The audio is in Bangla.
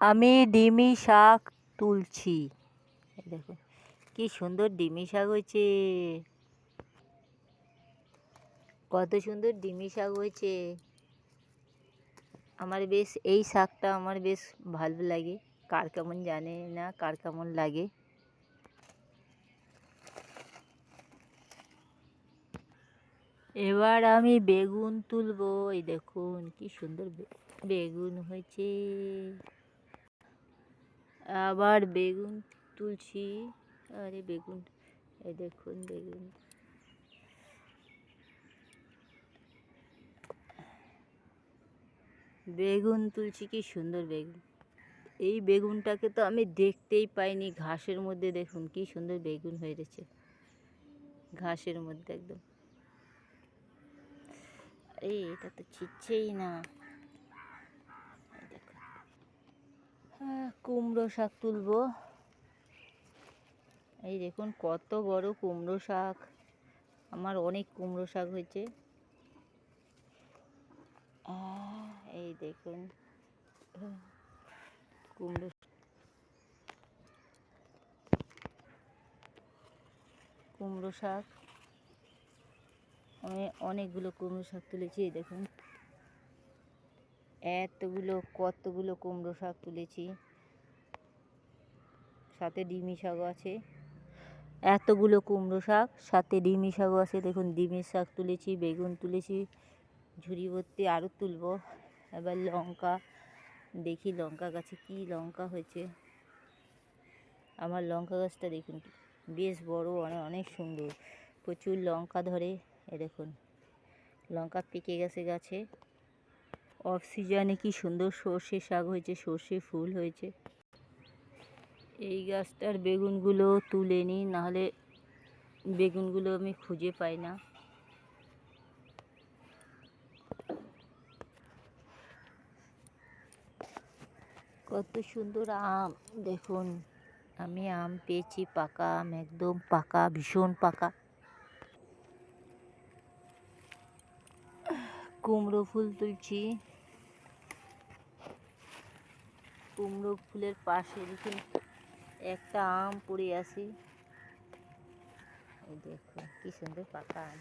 আমি ডিমি শাক তুলছি। দেখুন কি সুন্দর ডিমি শাক হয়েছে। কত সুন্দর ডিমি শাক হয়েছে। আমার বেশ, এই শাকটা আমার বেশ ভালো লাগে। কার কেমন জানে না, কার কেমন লাগে। এবার আমি বেগুন তুলবো। এই দেখুন, কি সুন্দর বেগুন হয়েছে। আবার বেগুন তুলছি। আরে বেগুন, এই দেখুন বেগুন। বেগুন তুলছি, কি সুন্দর বেগুন। এই বেগুনটাকে তো আমি দেখতেই পাইনি ঘাসের মধ্যে, দেখুন কি সুন্দর বেগুন হয়েছে ঘাসের মধ্যে একদম। এই, এটা তো ছিটছেই না এই দেখুন। হ্যাঁ কুমড়ো শাক তুলবো। এই দেখুন কত বড় কুমড়ো শাক। আমার অনেক কুমড়ো শাক হয়েছে। এই দেখুন। কুমড়ো কুমড়ো শাক। আমি অনেকগুলো কুমড়ো শাক তুলেছি দেখুন। এতগুলো, কতগুলো কুমড়ো শাক তুলেছি। সাথে ডিমি শাকও আছে। এতগুলো কুমড়ো শাক, সাথে ডিমি শাকও আছে। দেখুন, ডিমের শাক তুলেছি, বেগুন তুলেছি ঝুড়ি ভর্তি আরও তুলব। এবার লঙ্কা, দেখি লঙ্কা গাছে কি লঙ্কা হয়েছে। আমার লঙ্কা গাছটা দেখুন, বেশ বড় অনেক অনেক সুন্দর। প্রচুর লঙ্কা ধরে, এ দেখুন, লঙ্কা পেকে গেছে গাছে। অফ সিজনে কি সুন্দর সর্ষে শাক হয়েছে, সর্ষে ফুল হয়েছে। এই গাছটার বেগুনগুলো তুলে নিই, নাহলে বেগুনগুলো আমি খুঁজে পাই না। কত সুন্দর আম, দেখুন, আমি আম পেয়েছি পাকা আম, একদম পাকা, ভীষণ পাকা। কুমড়ো ফুল তুলছি। কুমড়ো ফুলের পাশে দেখুন একটা আম পুড়ে আছে এই দেখুন কি সুন্দর পাকা আম।